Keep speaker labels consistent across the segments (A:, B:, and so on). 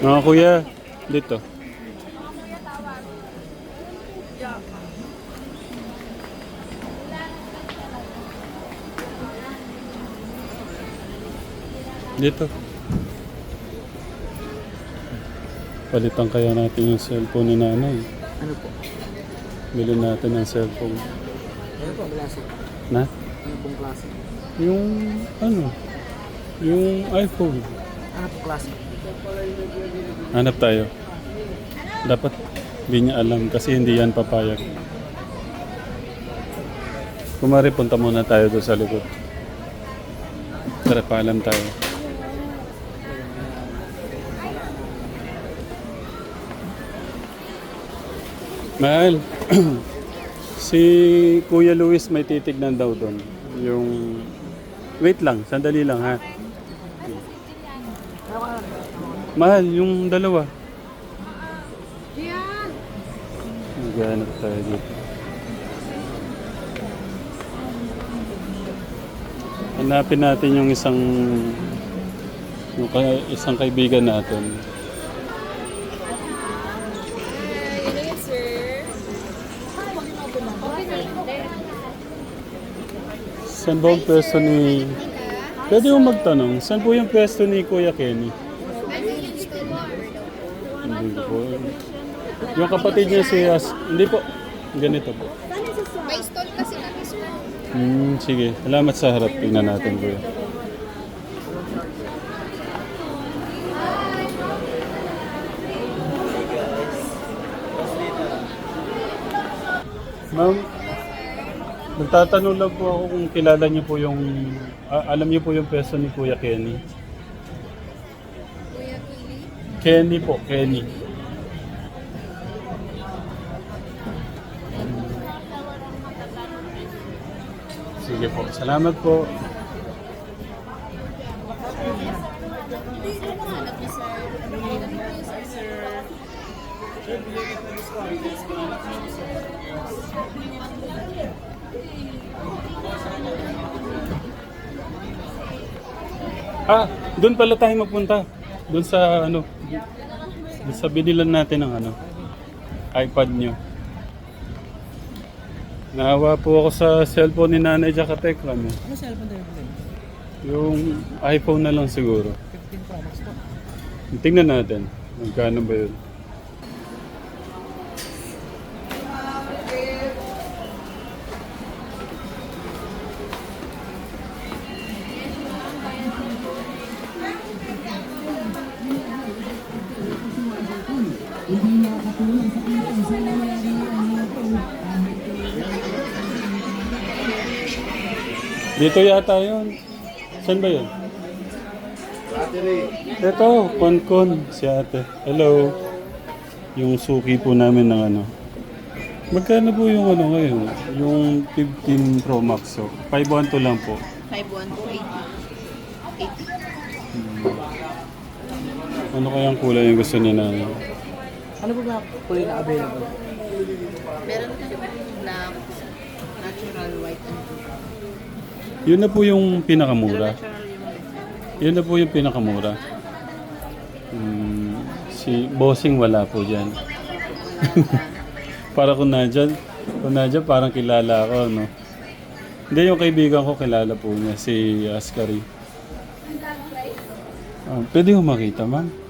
A: Mga kuya, dito. Dito. Palitan kaya natin yung cellphone ni nanay.
B: Ano po?
A: Bilhin natin ng cellphone.
B: Ano po klase?
A: Na?
B: Ano pong klase?
A: Yung ano? Yung iPhone.
B: Ano pong klase?
A: Hanap tayo. Dapat hindi niya alam kasi hindi yan papayag. Kumari, punta muna tayo doon sa likod. Tara, paalam tayo. Mahal, si Kuya Luis may titignan daw doon. Yung... Wait lang, sandali lang ha. Mahal, yung dalawa. Maghanap tayo dito. Hanapin natin yung isang yung ka- isang kaibigan natin. Saan ba ang pwesto ni... Pwede mo magtanong, saan po yung pwesto ni Kuya Kenny? Hindi po. Yung kapatid niya si As... Hindi po. Ganito po.
C: May stall kasi kami, sir.
A: Hmm, sige. Salamat sa harap. Tingnan natin, Kuya. Ma'am, nagtatanong lang po ako kung kilala niyo po yung... a- alam niyo po yung pwesto ni Kuya Kenny.
C: Kuya Kili.
A: Kenny po, Kenny. Sige po, salamat po.
C: Hanap niyo, sir.
A: Ah, doon pala tayo magpunta. Doon sa ano, doon sa binilan natin ng ano, iPad nyo. Naawa po ako sa cellphone ni nanay tsaka Tekram eh.
B: Ano cellphone tayo po?
A: Yung iPhone na lang siguro.
B: 15 Pro Max po.
A: Tingnan natin. Magkano ba yun? Dito yata yun. Saan ba yun? Ito, Konkon, si ate. Hello. Yung suki po namin ng ano. Magkano po yung ano ngayon? Yung 15 Pro Max. So, 512 lang po.
C: 5128.
A: Ano kayang kulay yung gusto niya na
B: Ano po ba kulay na available?
C: Meron kami
A: Yun na po yung pinakamura. Yun na po yung pinakamura. Hmm, si Bossing wala po dyan. Para kung nandyan, kung nandyan parang kilala ako, no? Hindi, yung kaibigan ko kilala po niya, si Askari. Ah, pwede ko makita, ma'am?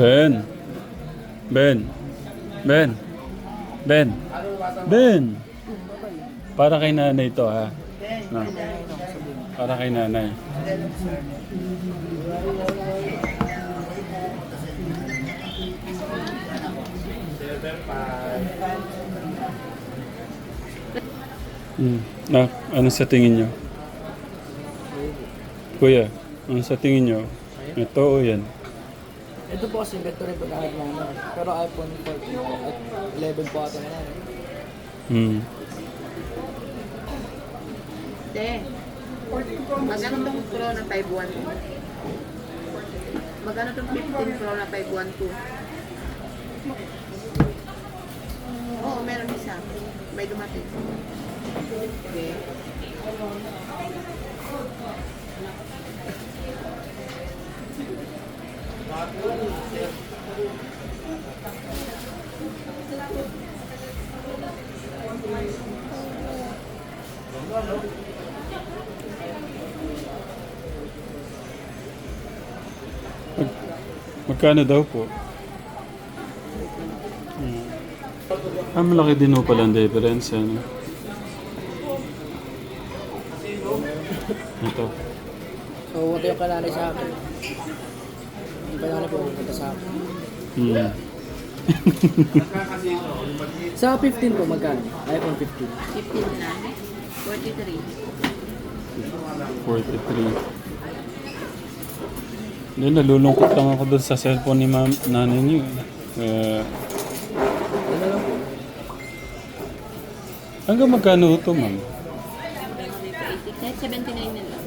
A: Ben. Ben. Ben. Ben. Ben. Para kay nanay to ha. No. Para kay nanay. Hmm. Ah, ano sa tingin nyo? Kuya, ano sa tingin nyo? Ito o yan?
B: Ito po kasi factory po lahat namin. Pero iPhone 14 po at 11 po ata na yan.
A: Hmm.
C: Te, magkano tong Pro na 512? Magkano tong 15 Pro na 512? Oo, meron isa. May dumating. Okay.
A: Mag- magkano daw po? Hmm. Ah, malaki din po pala ang difference. Ano? Ito.
B: So, ito yung kalalay sa akin. Kalalay po pupunta sa akin.
A: Hmm.
B: Sa 15 po, magkano? iPhone 15.
C: 15 na. 43.
A: 43. Hindi, nalulungkot lang ako doon sa cellphone ni ma'am, nanay niyo. Eh,
B: Ano lang po?
A: hanggang magkano ito, ma'am?
C: Kahit 79 na lang.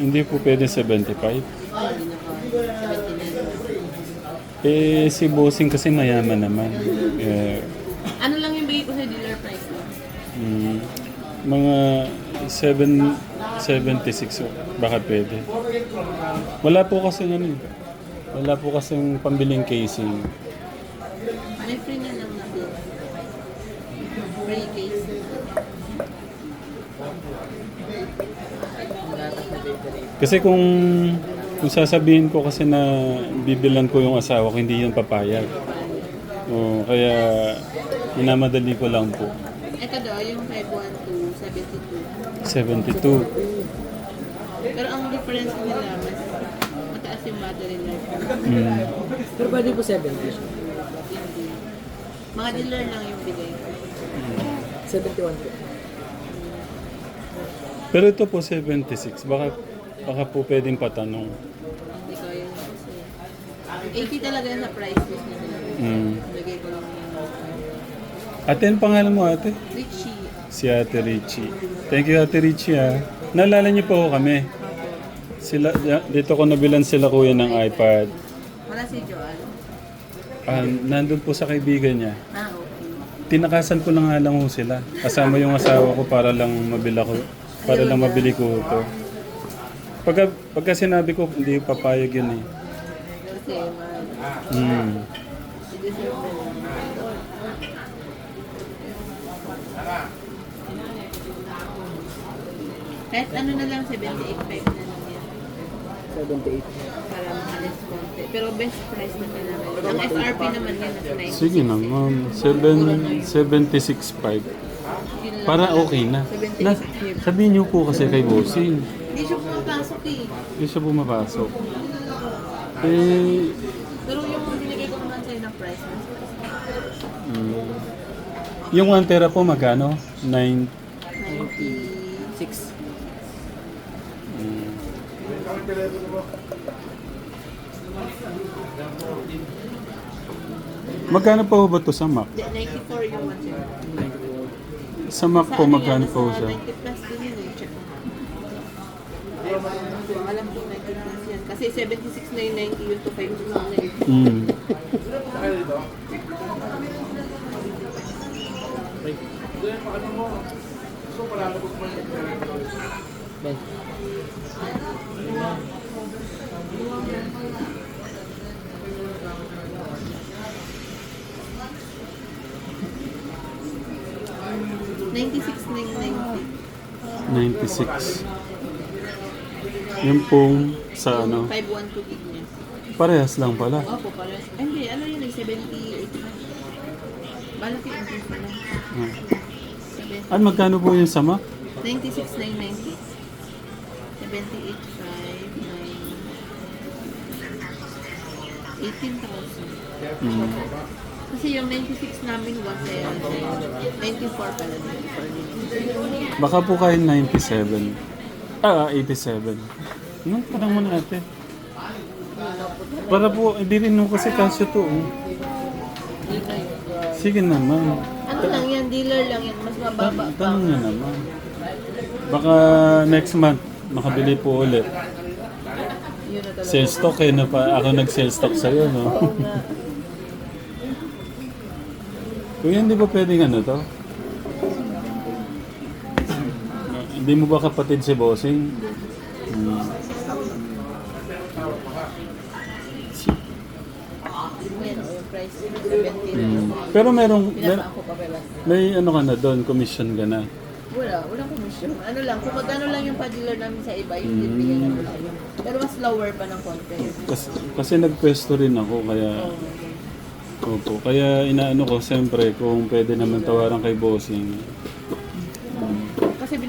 A: Hindi po pwede 75.
C: Hindi na ko. 79
A: Eh, si Bossing kasi mayaman naman. Eh,
C: Ano lang yung bigay ko sa dealer price mo?
A: mm, mga 7, 76, oh, baka pwede. Wala po kasi ano eh. Wala po kasing pambiling casing.
C: May free na lang na bill. Free case.
A: Kasi kung kung sasabihin ko kasi na bibilan ko yung asawa ko, hindi yun papayag. O, kaya minamadali ko lang po.
C: Ito daw, yung 512, 72.
A: 72.
C: Pero ang difference nila, mas mataas yung battery life.
A: Mm.
B: Pero pwede po 70 siya.
C: Mga dealer lang yung bigay.
B: 71 po.
A: Pero ito po 76. Baka, baka po pwedeng patanong.
C: Hindi ko yun kasi. 80 talaga yung sa price list nila.
A: Mm.
C: Bigay ko lang yung
A: Ate, ang pangalan mo ate?
C: Richie.
A: Si Ate Richie. Thank you Ate Richie ha. Naalala niyo po kami. Sila, dito ko nabilan sila kuya ng iPad.
C: Wala si Joel.
A: Ah, nandun po sa kaibigan niya.
C: Ah, okay.
A: Tinakasan ko lang nga lang ho sila. Kasama yung asawa ko para lang mabila ko. Para lang mabili ko ito. Pagka, pagka sinabi ko, hindi papayag yun eh.
C: Kasi, mahal.
A: Hmm.
C: Kahit ano na lang, 78.5 na lang yan.
B: 78.
C: Para makalis konti. Pero best price na talaga. Ang SRP naman yan, nasa 90.
A: Sige na, ma'am. Seven- 76.5.
C: Yun lang.
A: Para okay na. na.
C: 78.
A: Sabihin niyo po kasi kay Bossing.
C: Hindi siya pumapasok eh.
A: Hindi siya bumapasok. Eh,
C: Pero yung binigay ko naman sa'yo ng price,
A: mm, yung 1 tera po magkano? 9.
C: 96.
A: Mm. Magkano po ba to sa Mac?
C: Hindi, 94 yung one sa'yo.
A: Sa Mac po
C: ano
A: magkano po siya?
C: 90 plus din yun eh. Alam ko 90 plus yan. Kasi 76 na yung 90 yung 256 na yun.
A: Mm.
B: Ben.
C: Ninety-six na yung 90.
A: 96. Yung pong sa ano,
C: 512 gig niya.
A: parehas lang pala.
C: Opo, parehas. Ay, hindi, ano yun eh, 78 na. Balak yung na lang.
A: Ah.
C: 70.
A: At magkano po yung sa Mac?
C: 96,990. 78,590. 18,000.
A: Mm.
C: Kasi yung 96 namin was eh, 94 pala. 94
A: Baka po kayo 97. Ah, 87. Ano? Parang mo na ate. Para po, hindi rin nung kasi kasya to. oh. Sige naman.
C: Ano lang yan, dealer lang yan. Mas mababa pa.
A: tanong niya naman. Baka next month, makabili po ulit.
C: Yun na talaga.
A: Sales stock eh, na pa, ako nag-sales stock sa'yo, no?
C: Oo nga.
A: Kuya, hindi ba pwedeng ano to? Hindi mo ba kapatid si Bossing? Hmm.
C: Yan, o, yung price. 70 na.
A: Hmm. Pero merong, mer- may ano ka na doon, commission ka na.
C: Wala, walang commission. Ano lang, kung magkano lang yung pa-dealer namin sa iba, yung
A: Mm.
C: mm. bigyan namin sa iyo. Pero mas lower pa ng konti.
A: Kasi, kasi nagpwesto rin ako, kaya... Opo, kaya inaano ko, siyempre, kung pwede naman tawaran kay Bossing.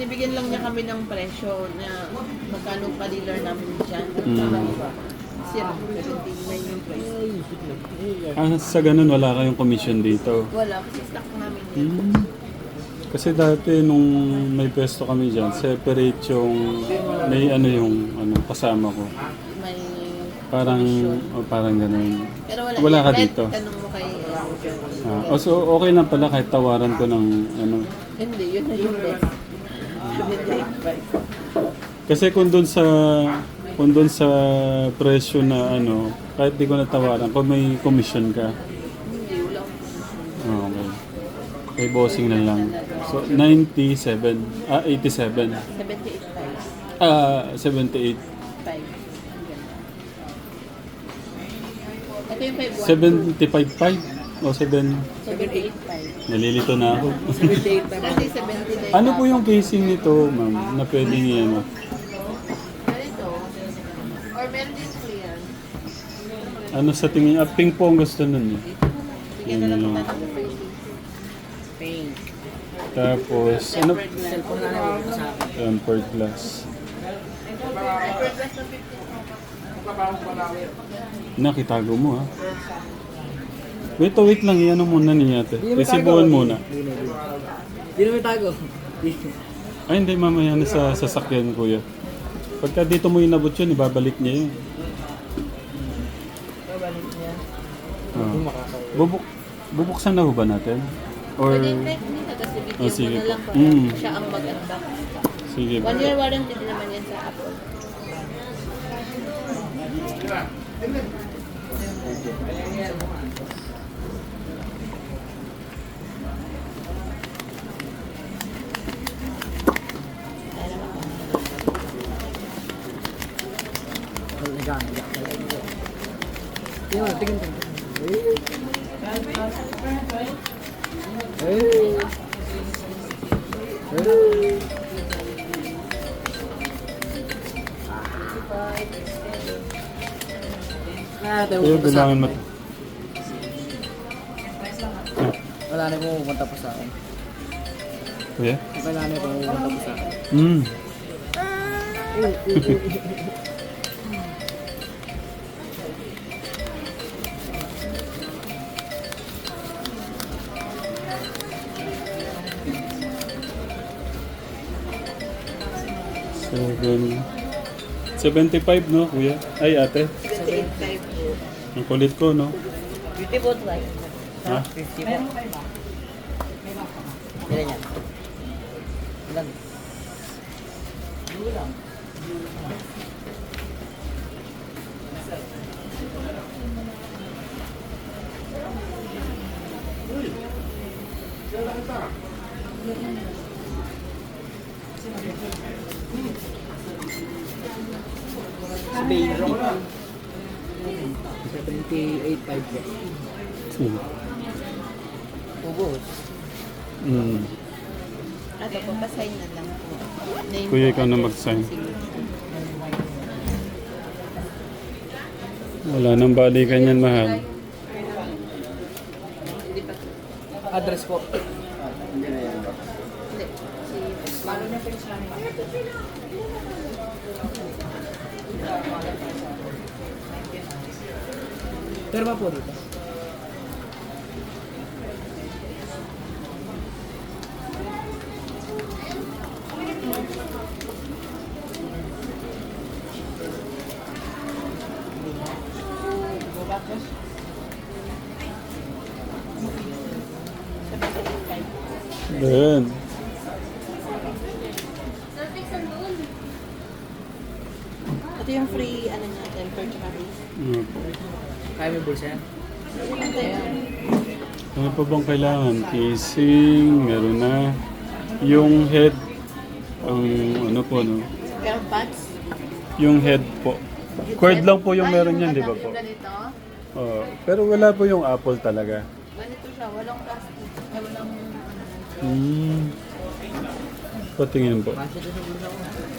C: Binibigyan lang niya kami ng presyo na magkano pa-dealer namin dyan.
A: Mm.
C: Zero, 79 yung price.
A: Ah, sa ganun, wala kayong commission dito.
C: Wala, kasi stock namin yan.
A: Hmm. Kasi dati nung may pwesto kami dyan, separate yung, may ano yung ano, kasama ko.
C: May
A: Parang, oh, parang ganun.
C: Pero wala,
A: Wala ka dito?
C: Tanong mo kay uh,
A: Ah, oh, so okay lang pala kahit tawaran ko ng ano.
C: Hindi, yun na yung best. Yun na yung price.
A: Kasi kung doon sa kung doon sa presyo na ano, kahit di ko natawaran, kung may commission ka, ah, okay. May bossing na lang. So, 97, ah, 87,
C: 78 price.
A: ah, 78,
C: 5. Ito yung 5
A: 75.5 o 7,
C: 78 5.
A: nalilito na ako.
B: 78 naman.
C: Kasi 79
A: ano po yung casing nito, ma'am, na pwedeng ano?
C: Ganito. Or meron din clear.
A: Ano sa tingin, ah, pink po ang gusto nun eh.
C: Bigyan na lang
A: lang.
C: ng.
B: Paint.
A: Tapos, ano,
C: Tempered glass.
B: Cellphone na namin sa akin.
A: tempered glass.
C: Tempered glass na 50.
A: Nakitago mo ha. Wait, oh, wait lang. Iyan muna niya ate.
B: Tago.
A: muna.
B: Hindi. Hindi naman tago.
A: Ay, hindi. Mamaya na sa sasakyan, kuya. Pagka dito mo inabot yun, ibabalik niya yun.
B: Babalik niya.
A: Ah. Bubuk bubuksan na ho ba natin? Or...
C: Pwede hindi na kasi
A: Oh,
C: bigyan
A: sige
C: mo na
A: po.
C: lang para
A: Mm.
C: siya ang mag-unbox.
A: Sige po.
C: One year warranty din naman yan sa Apple.
B: Tingin tingin. Eh. Eh. Ah, tayo
A: bilangin mo.
B: Wala na yung pupunta pa sa akin.
A: Kuya?
B: Wala na yung pupunta pa sa akin.
A: Mm. Seven... 75, no, kuya? Ay, ate.
C: 78.5 po.
A: Ang kulit ko, no?
C: Beautiful price.
A: Ha?
B: 50 po. Ilan yan? Ilan? Baby. 78.5 po.
A: Hmm.
B: Ubus.
A: Mm.
C: Ato po, pasign na lang po. Name
A: Kuya,
C: po,
A: ikaw na mag-sign. Wala nang balikan yan, mahal.
B: Address po.
C: Hindi. Si Paano na
B: Pero pa Terva Podita.
A: Grande.
C: Ito yung free, ano niya, temper tsaka.
A: Ano po?
B: Kaya may bulsa yan?
A: Ano pa bang kailangan? Casing, meron na. Yung head, ang ano po, no?
C: Pero pads.
A: Yung head po. Cord lang po yung meron yan, di ba po?
C: Ganito,
A: Oo. pero wala po yung apple talaga.
C: ganito siya, walang plastic. Ay, walang,
A: Hmm. Patingin po.
B: Sa bulsa ko.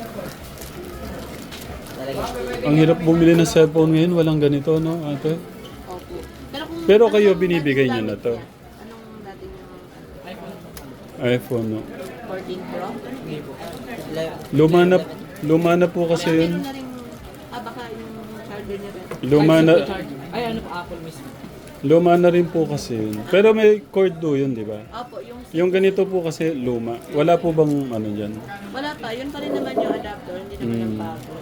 A: Ang hirap bumili ng cellphone ngayon, walang ganito, no, ate?
C: opo. Pero kung
A: Pero kayo,
C: anong
A: binibigay niyo
C: gamit
A: na to?
C: niya? Anong dati niyo?
A: iPhone, no?
C: 14 Pro?
A: Luma na, luma na po kasi
C: Kaya
A: yun.
C: meron na rin, ah baka yung charger niya rin.
A: Luma na,
B: Ay, ano po, Apple mismo.
A: luma na rin po kasi yun. Pero may cord do yun, di ba?
C: Opo, yung,
A: Yung ganito po kasi luma. Wala po bang ano dyan?
C: wala pa, yun pa rin naman yung adapter, hindi naman yung
A: Hmm.
C: bago.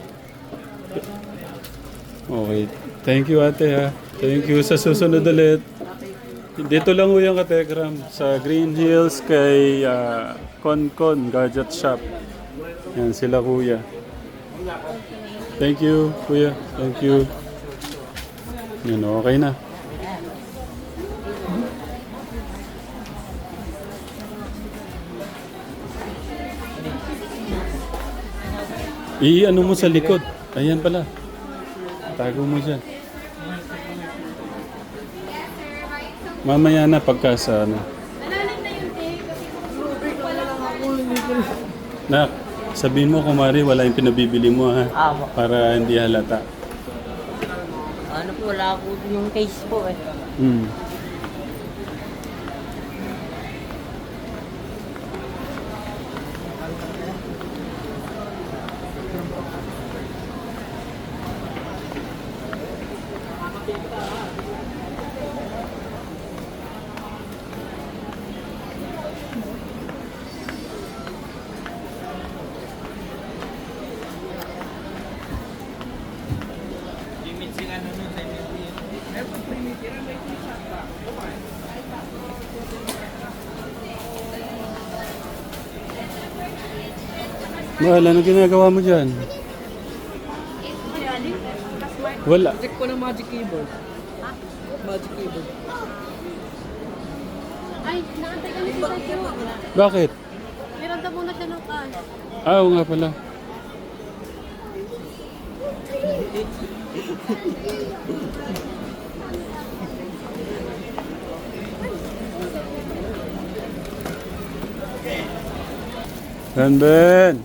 A: Okay. Thank you ate ha. Thank you sa susunod ulit. Dito lang ho yung katekram sa Green Hills kay ah, Konkon Gadget Shop. Yan sila kuya. Thank you kuya. Thank you. Yan okay na. I-ano mo sa likod. Ayan pala. Tago mo dyan. Mamaya na pagka sa ano. Nak, sabihin mo kumari wala yung pinabibili mo ha. Para hindi halata.
D: Ano po, wala po yung case po eh.
A: Hmm. Mahal, ano ginagawa mo dyan? Wala.
B: Check ko ng Magic Keyboard. Magic Keyboard.
E: Ay, nakantay kami sa sa'yo.
A: Bakit?
E: Meron daw muna siya ng cash.
A: Ah, oo nga pala. Ben Ben!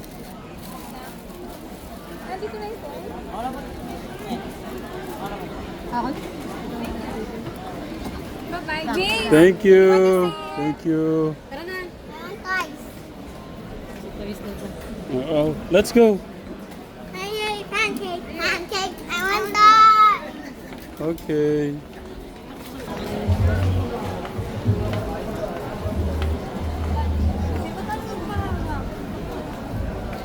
E: Nandito na ito. Ako? Bye-bye.
A: Thank you! Thank you!
E: Tara na.
F: Guys,
A: Oo. Let's go!
F: pancake, pancake, pancake. I want that.
A: Okay.